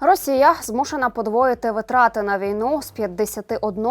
Росія змушена подвоїти витрати на війну з 51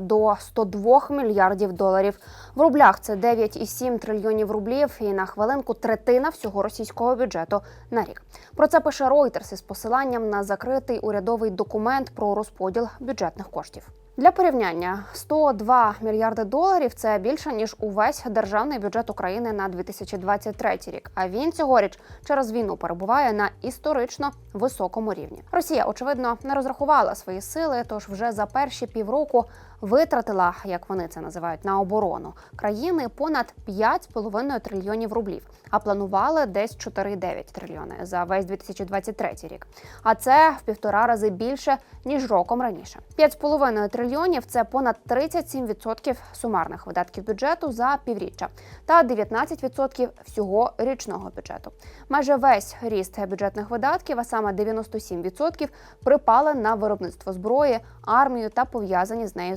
до 102 мільярдів доларів. В рублях це 9,7 трильйонів рублів і на хвилинку третина всього російського бюджету на рік. Про це пише Reuters із посиланням на закритий урядовий документ про розподіл бюджетних коштів. Для порівняння 102 мільярди доларів це більше ніж увесь державний бюджет України на 2023 рік. А він цьогоріч через війну перебуває на історично високому рівні. Росія, очевидно, не розрахувала свої сили, тож вже за перші півроку витратила, як вони це називають, на оборону країни понад 5,5 трильйонів рублів, а планували десь 4,9 трильйони за весь 2023 рік. А це в півтора рази більше ніж роком раніше. 5,5 трильйонів це понад 37% сумарних видатків бюджету за півріччя та 19% всього річного бюджету. Майже весь ріст бюджетних видатків, а саме 97%, припали на виробництво зброї, армію та пов'язані з нею.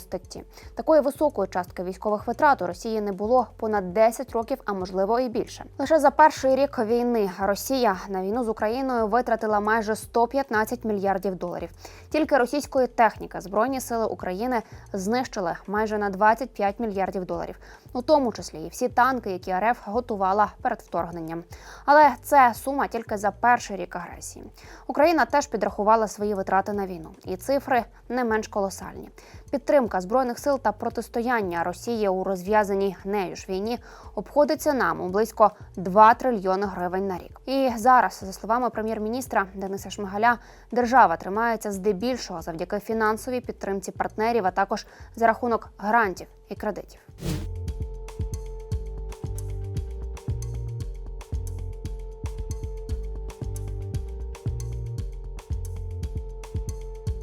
Такої високої частки військових витрат у Росії не було понад 10 років, а можливо і більше. Лише за перший рік війни Росія на війну з Україною витратила майже 115 мільярдів доларів. Тільки російської техніки збройні сили України знищили майже на 25 мільярдів доларів, у тому числі і всі танки, які РФ готувала перед вторгненням. Але це сума тільки за перший рік агресії. Україна теж підрахувала свої витрати на війну, і цифри не менш колосальні. Підтримка збройних сил та протистояння Росії у розв'язаній нею ж війні обходиться нам у близько 2 трильйони гривень на рік. І зараз, за словами прем'єр-міністра Дениса Шмигаля, держава тримається здебільшого завдяки фінансовій підтримці партнерів, а також за рахунок грантів і кредитів.